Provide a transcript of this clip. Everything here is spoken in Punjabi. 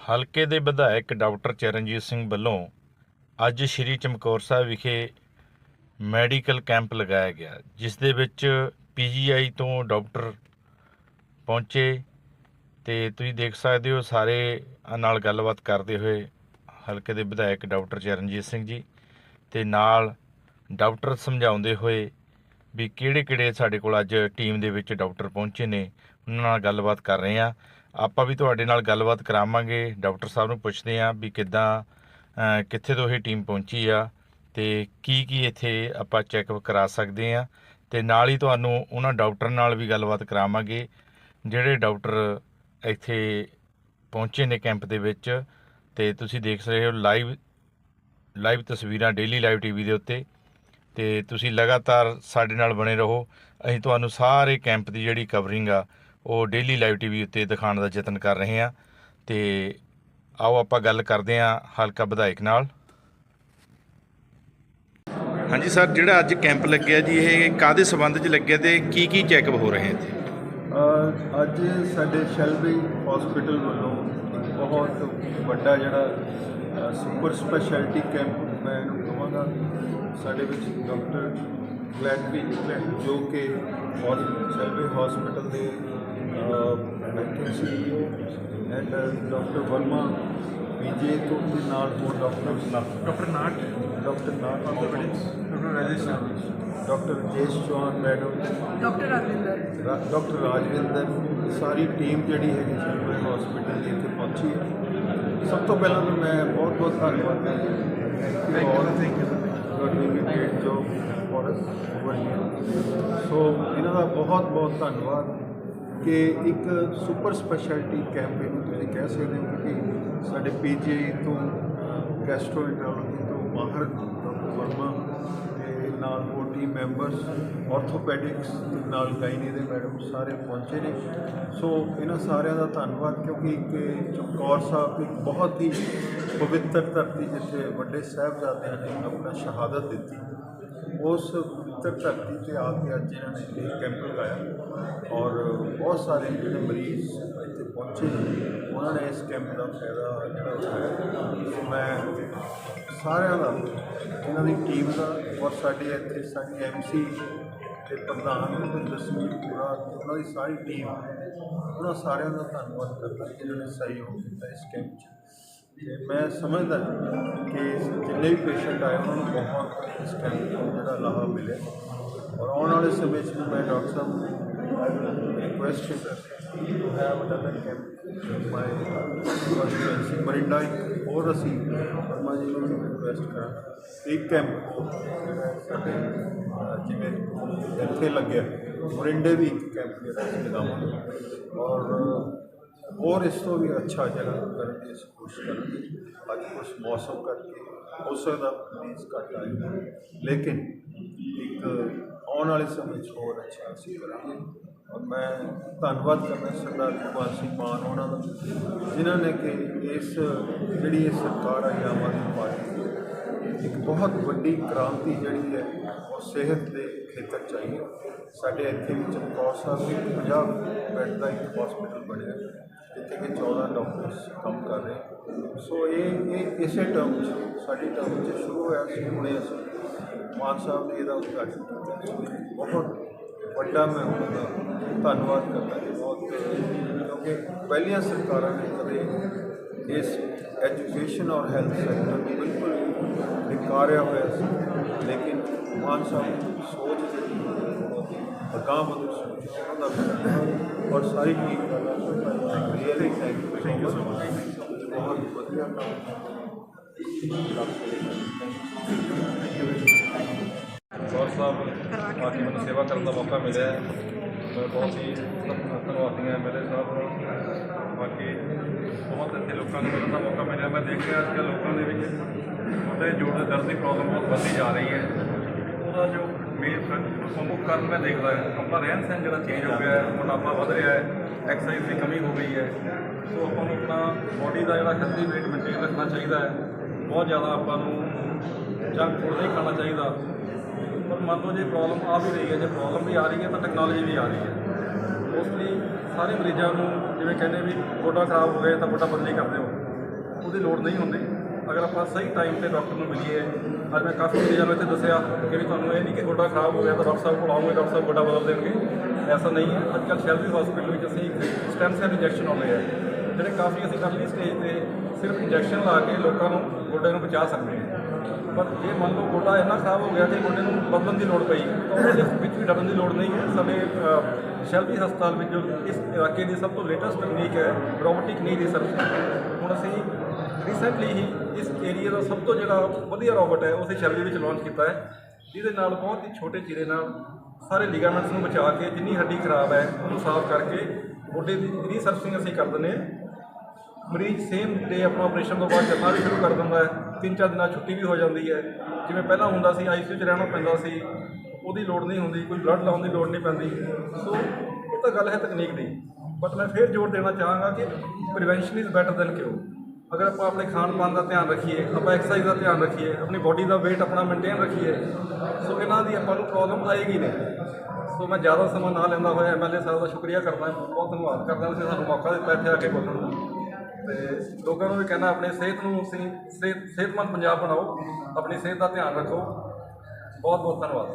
ਹਲਕੇ ਦੇ ਵਿਧਾਇਕ ਡਾਕਟਰ ਚਰਨਜੀਤ ਸਿੰਘ ਵੱਲੋਂ ਅੱਜ ਸ਼੍ਰੀ ਚਮਕੌਰ ਸਾਹਿਬ ਵਿਖੇ ਮੈਡੀਕਲ ਕੈਂਪ ਲਗਾਇਆ ਗਿਆ, ਜਿਸ ਦੇ ਵਿੱਚ ਪੀਜੀਆਈ ਤੋਂ ਡਾਕਟਰ ਪਹੁੰਚੇ ਤੇ ਤੁਸੀਂ ਦੇਖ ਸਕਦੇ ਹੋ ਸਾਰੇ ਨਾਲ ਗੱਲਬਾਤ ਕਰਦੇ ਹੋਏ ਹਲਕੇ ਦੇ ਵਿਧਾਇਕ ਡਾਕਟਰ ਚਰਨਜੀਤ ਸਿੰਘ ਜੀ ਤੇ ਨਾਲ ਡਾਕਟਰ ਸਮਝਾਉਂਦੇ ਹੋਏ ਵੀ ਕਿਹੜੇ ਕਿਹੜੇ ਸਾਡੇ ਕੋਲ ਅੱਜ ਟੀਮ ਦੇ ਵਿੱਚ ਡਾਕਟਰ ਪਹੁੰਚੇ ਨੇ, ਉਹਨਾਂ ਨਾਲ ਗੱਲਬਾਤ ਕਰ ਰਹੇ ਆ ਆਪਾਂ ਵੀ ਤੁਹਾਡੇ ਨਾਲ ਗੱਲਬਾਤ ਕਰਾਵਾਂਗੇ, ਡਾਕਟਰ ਸਾਹਿਬ ਨੂੰ ਪੁੱਛਦੇ ਆ ਵੀ ਕਿੱਦਾਂ ਕਿੱਥੇ ਤੋਂ ਇਹ ਟੀਮ ਪਹੁੰਚੀ ਆ ਤੇ ਕੀ ਕੀ ਇੱਥੇ ਆਪਾਂ ਚੈੱਕਅਪ ਕਰਾ ਸਕਦੇ ਆ ਤੇ ਨਾਲ ਹੀ ਤੁਹਾਨੂੰ ਉਹਨਾਂ ਡਾਕਟਰ ਨਾਲ ਵੀ ਗੱਲਬਾਤ ਕਰਾਵਾਂਗੇ ਜਿਹੜੇ ਡਾਕਟਰ ਇੱਥੇ ਪਹੁੰਚੇ ਨੇ ਕੈਂਪ ਦੇ ਵਿੱਚ ਤੇ ਤੁਸੀਂ ਦੇਖ ਰਹੇ ਹੋ ਲਾਈਵ ਲਾਈਵ ਤਸਵੀਰਾਂ ਡੇਲੀ ਲਾਈਵ ਟੀਵੀ ਦੇ ਉੱਤੇ ਤੇ ਤੁਸੀਂ ਲਗਾਤਾਰ ਸਾਡੇ ਨਾਲ ਬਣੇ ਰਹੋ। ਅਸੀਂ ਤੁਹਾਨੂੰ ਸਾਰੇ ਕੈਂਪ ਦੀ ਜਿਹੜੀ ਕਵਰਿੰਗ ਆ ਉਹ ਡੇਲੀ ਲਾਈਵ ਟੀਵੀ ਉੱਤੇ ਦਿਖਾਉਣ ਦਾ ਯਤਨ ਕਰ ਰਹੇ ਹਾਂ। ਤੇ ਆਓ ਆਪਾਂ ਗੱਲ ਕਰਦੇ ਹਾਂ ਹਲਕਾ ਵਿਧਾਇਕ ਨਾਲ। ਹਾਂਜੀ ਸਰ ਜਿਹੜਾ ਅੱਜ ਕੈਂਪ ਲੱਗਿਆ ਜੀ ਇਹ ਕਾਦੇ ਸਬੰਧ 'ਚ ਲੱਗਿਆ ਤੇ ਕੀ ਕੀ ਚੈੱਕਅਪ ਹੋ ਰਹੇ ਇੱਥੇ ਅ, ਅੱਜ ਸਾਡੇ ਸ਼ੈਲਬੀ ਹਸਪੀਟਲ ਵੱਲੋਂ ਬਹੁਤ ਵੱਡਾ ਜਿਹੜਾ ਸੁਪਰ ਸਪੈਸ਼ਲਿਟੀ ਕੈਂਪ ਮੈਂ ਇਹਨੂੰ ਕਹਾਂਗਾ। ਸਾਡੇ ਵਿੱਚ ਡਾਕਟਰ ਗਲੈਡਵੀ ਜੋ ਕਿ ਸ਼ੈਲਬੀ ਹਸਪੀਟਲ ਦੇ acting CEO and doctor Verma ਪੀਜੇ ਤੋਂ ਦੇ ਨਾਲ ਹੋਰ doctor doctor not doctor not doctor Rajesh Sharma doctor ਜੇਸ਼ Chauhan madam doctor Ravinder ਰਾ- ਡਾਕਟਰ ਰਾਜਵਿੰਦਰ ਸਾਰੀ ਟੀਮ ਜਿਹੜੀ ਹੈਗੀ ਸ਼ਿਲਪੇ ਹਸਪੀਟਲ ਦੀ ਇੱਥੇ ਪਹੁੰਚੀ ਹੈ ਸਭ ਤੋਂ ਪਹਿਲਾਂ ਤਾਂ ਮੈਂ ਬਹੁਤ ਬਹੁਤ ਧੰਨਵਾਦ ਕਰਦਾ thank you thank you you doing a great job for us over here so ਇਹਨਾਂ ਦਾ ਬਹੁਤ ਬਹੁਤ ਧੰਨਵਾਦ ਕਿ ਇੱਕ ਸੁਪਰ ਸਪੈਸ਼ਲਿਟੀ ਕੈਂਪ ਇਹਨੂੰ ਤੁਸੀਂ ਕਹਿ ਸਕਦੇ ਹੋ ਕਿ ਸਾਡੇ ਪੀਜੀਆਈ ਤੋਂ ਗੈਸਟ੍ਰੋਐਂਟਰੋਲੋਜੀ ਤੋਂ ਮਾਹਰ ਡਾਕਟਰ ਵਰਮਾ ਤੇ ਨਾਲ ਹੋਰ ਟੀਮ ਮੈਂਬਰਸ ਆਰਥੋਪੈਡਿਕਸ ਨਾਲ ਗਾਇਨੀ ਦੇ ਮੈਡਮ ਸਾਰੇ ਪਹੁੰਚੇ ਨੇ। ਸੋ ਇਹਨਾਂ ਸਾਰਿਆਂ ਦਾ ਧੰਨਵਾਦ ਕਿਉਂਕਿ ਇੱਕ ਚਮਕੌਰ ਸਾਹਿਬ ਇੱਕ ਬਹੁਤ ਹੀ ਪਵਿੱਤਰ ਧਰਤੀ ਜਿੱਥੇ ਵੱਡੇ ਸਾਹਿਬਜ਼ਾਦਿਆਂ ਨੇ ਆਪਣਾ ਸ਼ਹਾਦਤ ਦਿੱਤੀ। ਉਸ ਪਵਿੱਤਰ ਧਰਤੀ ਤੇ ਆ ਕੇ ਅੱਜ ਇਹਨਾਂ ਨੇ ਇਹ ਕੈਂਪ ਲਗਾਇਆ ਔਰ ਬਹੁਤ ਸਾਰੇ ਜਿਹੜੇ ਮਰੀਜ਼ ਇੱਥੇ ਪਹੁੰਚੇ ਉਹਨਾਂ ਨੇ ਇਸ ਕੈਂਪ ਦਾ ਫਾਇਦਾ ਜਿਹੜਾ ਉਠਾਇਆ। ਮੈਂ ਸਾਰਿਆਂ ਦਾ, ਇਹਨਾਂ ਦੀ ਟੀਮ ਦਾ ਔਰ ਸਾਡੇ ਇੱਥੇ ਸਾਡੀ ਐਮਸੀ ਤੇ ਪ੍ਰਧਾਨ ਭੁਪਿੰਦਰ ਸਿੰਘ ਪੂਰਾ, ਉਹਨਾਂ ਦੀ ਸਾਰੀ ਟੀਮ, ਉਹਨਾਂ ਸਾਰਿਆਂ ਦਾ ਧੰਨਵਾਦ ਕਰਦਾ ਜਿਨ੍ਹਾਂ ਨੇ ਸਹਿਯੋਗ ਦਿੱਤਾ ਇਸ ਕੈਂਪ 'ਚ। ਤੇ ਮੈਂ ਸਮਝਦਾ ਕਿ ਜਿੰਨੇ ਵੀ ਪੇਸ਼ੈਂਟ ਆਏ ਉਹਨਾਂ ਨੂੰ ਬਹੁਤ ਇਸ ਕੈਂਪ ਤੋਂ ਜਿਹੜਾ ਲਾਹਾ ਮਿਲਿਆ ਔਰ ਆਉਣ ਵਾਲੇ ਸਮੇਂ 'ਚ ਵੀ ਮੈਂ doctor Sahib request to have another camp my constituency Morinda ਇੱਕ ਹੋਰ ਅਸੀਂ ਵਰਮਾ ਜੀ ਨੂੰ ਰਿਕੁਐਸਟ ਕਰਾਂ ਇੱਕ ਕੈਂਪ ਜਿਹੜਾ ਸਾਡੇ ਅਹ, ਜਿਵੇਂ ਇੱਥੇ ਲੱਗਿਆ ਮਰਿੰਡੇ ਵੀ ਇੱਕ ਕੈਂਪ ਜਿਹੜਾ ਅਸੀਂ ਲਗਾਵਾਂਗੇ ਔਰ ਹੋਰ ਇਸ ਤੋਂ ਵੀ ਅੱਛਾ ਜਗ੍ਹਾ ਕਰਨ ਦੀ ਅਸੀਂ ਕੋਸ਼ਿਸ਼ ਕਰਾਂਗੇ। ਅੱਜ ਕੁਛ ਮੌਸਮ ਕਰਕੇ ਹੋ ਸਕਦਾ ਮਰੀਜ਼ ਘੱਟ ਆਏ। ਲੇਕਿਨ ਇੱਕ ਆਉਣ ਵਾਲੇ ਸਮੇਂ 'ਚ ਹੋਰ ਅੱਛਾ ਅਸੀਂ ਕਰਾਂਗੇ। ਔਰ ਮੈਂ ਧੰਨਵਾਦ ਕਰਦਾ ਸਰਦਾਰ ਭਗਵੰਤ ਸਿੰਘ ਮਾਨ ਉਹਨਾਂ ਦਾ, ਜਿਨ੍ਹਾਂ ਨੇ ਕਿ ਇਸ, ਜਿਹੜੀ ਇਹ ਸਰਕਾਰ ਹੈ ਆਮ ਆਦਮੀ ਪਾਰਟੀ ਇੱਕ ਬਹੁਤ ਵੱਡੀ ਕ੍ਰਾਂਤੀ ਜਿਹੜੀ ਹੈ, ਉਹ ਸਿਹਤ ਦੇ ਖੇਤਰ ਚ ਆਈ ਹੈ। ਸਾਡੇ ਇੱਥੇ ਵੀ ਚਮਕੌਰ ਸਾਹਿਬ ਵਿੱਚ 50 ਬੈੱਡ ਦਾ ਇੱਕ ਹਸਪੀਟਲ ਬਣਿਆ। ਜਿੱਥੇ ਕਿ 14 ਡਾਕਟਰਸ ਕੰਮ ਕਰ ਰਹੇ। ਸੋ ਇਹ ਇਹ ਇਸੇ ਟਰਮ 'ਚ, ਸਾਡੀ ਟਰਮ 'ਚ ਸ਼ੁਰੂ ਹੋਇਆ ਸੀ, ਹੁਣੇ ਅਸੀਂ ਮਾਨ ਸਾਹਿਬ ਨੇ ਇਹਦਾ ਉਦਘਾਟਨ ਕੀਤਾ। ਬਹੁਤ ਵੱਡਾ ਮੈਂ ਉਹਨਾਂ ਦਾ ਧੰਨਵਾਦ ਕਰਦਾ ਕਿ ਬਹੁਤ, ਕਿਉਂਕਿ ਪਹਿਲੀਆਂ ਸਰਕਾਰਾਂ ਨੇ ਕਦੇ ਇਸ ਐਜੂਕੇਸ਼ਨ ਔਰ ਹੈਲਥ ਸੈਕਟਰ ਨੂੰ ਬਿਲਕੁਲ ਨਿਕਾਰਿਆ ਹੋਇਆ ਸੀ ਲੇਕਿਨ ਮਾਨ ਸਾਹਿਬ ਦੀ ਸੋਚ ਜਿਹੜੀ ਬਹੁਤ ਹੀ ਅਗਾਂਹ ਸੋਚ ਹੈ, ਉਹਨਾਂ ਦਾ ਧੰਨਵਾਦ ਔਰ ਸਾਰੀ ਟੀਮ ਦਾ ਰੀਅਲੀ ਹੈ। ਮੈਂ ਬਹੁਤ ਹੀ ਧੰਨਵਾਦੀ ਹਾਂ ਮੇਰੇ ਸਾਹਿਬ ਬਾਕੀ ਬਹੁਤ ਇੱਥੇ ਲੋਕਾਂ ਨੂੰ ਮਿਲਣ ਦਾ ਮੌਕਾ ਮਿਲਿਆ। ਮੈਂ ਦੇਖ ਰਿਹਾ ਅੱਜ ਕੱਲ੍ਹ ਲੋਕਾਂ ਦੇ ਵਿੱਚ ਉਹਦੇ ਜੋੜ ਦੇ ਦਰਦ ਦੀ ਪ੍ਰੋਬਲਮ ਬਹੁਤ ਵੱਧਦੀ ਜਾ ਰਹੀ ਹੈ। ਉਹਦਾ ਜੋ ਮੇਨ ਪ੍ਰਮੁੱਖ ਕਾਰਨ ਮੈਂ ਦੇਖਦਾ ਹਾਂ। ਆਪਣਾ ਰਹਿਣ ਸਹਿਣ ਜਿਹੜਾ ਚੇਂਜ ਹੋ ਗਿਆ ਹੈ, ਮੋਟਾਪਾ ਵਧ ਰਿਹਾ ਹੈ ਐਕਸਰਸਾਈਜ਼ ਦੀ ਕਮੀ ਹੋ ਗਈ ਹੈ। ਸੋ ਆਪਾਂ ਨੂੰ ਆਪਣਾ ਬੋਡੀ ਦਾ ਜਿਹੜਾ ਹੈਲਦੀ weight ਮੇਨਟੇਨ ਰੱਖਣਾ ਚਾਹੀਦਾ ਹੈ। ਬਹੁਤ ਜ਼ਿਆਦਾ ਆਪਾਂ ਨੂੰ ਜੰਕ ਫੂਡ ਨਹੀਂ ਖਾਣਾ ਚਾਹੀਦਾ। ਪਰ ਮੰਨ ਲਓ ਜੇ ਪ੍ਰੋਬਲਮ ਆ ਵੀ ਰਹੀ ਹੈ, ਜੇ ਪ੍ਰੋਬਲਮ ਵੀ ਆ ਰਹੀ ਹੈ ਤਾਂ ਟੈਕਨੋਲੋਜੀ ਵੀ ਆ ਰਹੀ ਹੈ। ਮੋਸਟਲੀ ਸਾਰੇ ਮਰੀਜ਼ਾਂ ਨੂੰ ਜਿਵੇਂ ਕਹਿੰਦੇ ਵੀ ਗੋਡਾ ਖਰਾਬ ਹੋ ਗਿਆ ਤਾਂ ਗੋਡਾ ਬਦਲੀ ਕਰ ਦਿਓ। ਉਹਦੀ ਲੋੜ ਨਹੀਂ ਹੁੰਦੀ। ਅਗਰ ਆਪਾਂ ਸਹੀ ਟਾਈਮ ਤੇ ਡਾਕਟਰ ਨੂੰ ਮਿਲੀਏ, ਅੱਜ ਮੈਂ ਕਾਫੀ ਮਰੀਜ਼ਾਂ ਨੂੰ ਇੱਥੇ ਦੱਸਿਆ ਕਿ ਵੀ ਤੁਹਾਨੂੰ ਇਹ ਨਹੀਂ ਕਿ ਗੋਡਾ ਖਰਾਬ ਹੋ ਗਿਆ ਤਾਂ ਡਾਕਟਰ ਸਾਹਿਬ ਕੋਲ ਆਉਂਗੇ ਡਾਕਟਰ ਸਾਹਿਬ ਗੋਡਾ ਬਦਲ ਦੇਣਗੇ। ਐਸਾ ਨਹੀਂ ਹੈ। ਅੱਜ ਕੱਲ੍ਹ ਸ਼ੈਲਵੀ ਹਸਪੀਟਲ ਵਿੱਚ ਅਸੀਂ ਸਟੈਮ ਸੈਲ ਇੰਜੈਕਸ਼ਨ ਆਉਂਦੇ ਆ। ਜਿਹੜੇ ਕਾਫੀ ਅਸੀਂ ਅਰਲੀ ਸਟੇਜ ਤੇ ਸਿਰਫ ਇੰਜੈਕਸ਼ਨ ਲਾ ਕੇ ਲੋਕਾਂ ਨੂੰ ਗੋਡੇ ਨੂੰ ਬਚਾ ਸਕਦੇ ਹਾਂ। ਪਰ ਜੇ ਮੰਨ ਲਓ ਗੋਡਾ ਇੰਨਾ ਖਰਾਬ ਹੋ ਗਿਆ ਕਿ ਗੋਡੇ ਨੂੰ ਬਦਲਣ ਦੀ ਲੋੜ ਪਈ ਤਾਂ ਉਹਦੇ ਵਿੱਚ ਵੀ ਡਰਨ ਦੀ ਲੋੜ ਨਹੀਂ ਹੈ। ਸਾਡੇ ਅ, ਹਸਪਤਾਲ ਵਿੱਚ ਜੋ ਇਸ ਇਲਾਕੇ ਦੀ ਸਭ ਤੋਂ ਲੇਟੈਸਟ ਤਕਨੀਕ ਹੈ ਰੋਬੋਟਿਕ ਨੀ ਰਿਸਰਚ ਹੁਣ ਅਸੀਂ ਰੀਸੈਂਟਲੀ ਹੀ ਇਸ ਏਰੀਆ ਦਾ ਸਭ ਤੋਂ ਜਿਹੜਾ ਵਧੀਆ ਰੋਬੋਟ ਹੈ ਉਹ ਅਸੀਂ ਸ਼ੈਲਵੀ ਵਿੱਚ ਲਾਂਚ ਕੀਤਾ ਹੈ। ਜਿਹਦੇ ਨਾਲ ਬਹੁਤ ਹੀ ਛੋਟੇ ਚੀਰੇ ਨਾਲ ਸਾਰੇ ਲਿਗਾਮੈਂਟਸ ਨੂੰ ਬਚਾ ਕੇ ਜਿੰਨੀ ਹੱਡੀ ਖਰਾਬ ਹੈ ਉਹਨੂੰ ਸਾਫ਼ ਕਰਕੇ ਗੋਡੇ ਦੀ ਰੀਸਰਚਿੰਗ ਅਸੀਂ ਕਰ ਦਿੰਦੇ ਹਾਂ। ਮਰੀਜ਼ ਸੇਮ ਡੇ ਆਪਣਾ ਆਪਰੇਸ਼ਨ ਤੋਂ ਬਾਅਦ ਚੱਲਣਾ ਵੀ ਸ਼ੁਰੂ ਕਰ ਦਿੰਦਾ ਹੈ। ਤਿੰਨ ਚਾਰ ਦਿਨਾਂ ਛੁੱਟੀ ਵੀ ਹੋ ਜਾਂਦੀ ਹੈ। ਜਿਵੇਂ ਪਹਿਲਾਂ ਹੁੰਦਾ ਸੀ ਆਈਸੀਯੂ 'ਚ ਰਹਿਣਾ ਪੈਂਦਾ ਸੀ। ਉਹਦੀ ਲੋੜ ਨਹੀਂ ਹੁੰਦੀ, ਕੋਈ ਬਲੱਡ ਲਾਉਣ ਦੀ ਲੋੜ ਨਹੀਂ ਪੈਂਦੀ। ਸੋ ਇਹ ਤਾਂ ਗੱਲ ਹੈ ਤਕਨੀਕ ਦੀ। ਬਟ ਮੈਂ ਫੇਰ ਜ਼ੋਰ ਦੇਣਾ ਚਾਹਾਂਗਾ ਕਿ prevention is better than cure ਅਗਰ ਆਪਾਂ ਆਪਣੇ ਖਾਣ ਪਾਣ ਦਾ ਧਿਆਨ ਰੱਖੀਏ, ਆਪਾਂ ਐਕਸਰਸਾਈਜ਼ ਦਾ ਧਿਆਨ ਰੱਖੀਏ, ਆਪਣੀ ਬਾਡੀ ਦਾ weight ਆਪਣਾ ਮੇਨਟੇਨ ਰੱਖੀਏ ਸੋ ਇਹਨਾਂ ਦੀ ਆਪਾਂ ਨੂੰ ਪ੍ਰੋਬਲਮ ਆਏਗੀ ਨਹੀਂ। ਸੋ ਮੈਂ ਜ਼ਿਆਦਾ ਸਮਾਂ ਨਾ ਲੈਂਦਾ ਹੋਇਆ ਐਮਐਲਏ ਸਾਹਿਬ ਦਾ ਸ਼ੁਕਰੀਆ ਕਰਦਾ। ਬਹੁਤ ਧੰਨਵਾਦ। ਕਰਦਾ ਤੁਸੀਂ ਸਾਨੂੰ ਮੌਕਾ ਦਿੱਤਾ ਇੱਥੇ ਆ ਕੇ ਬੋਲਣ ਦਾ। ਤੇ ਲੋਕਾਂ ਨੂੰ ਵੀ ਕਹਿਣਾ, ਆਪਣੇ ਸਿਹਤ ਨੂੰ ਅਸੀਂ ਸਿਹਤ ਸਿਹਤਮੰਦ ਪੰਜਾਬ ਬਣਾਓ, ਆਪਣੀ ਸਿਹਤ ਦਾ ਧਿਆਨ ਰੱਖੋ। ਬਹੁਤ ਬਹੁਤ ਧੰਨਵਾਦ।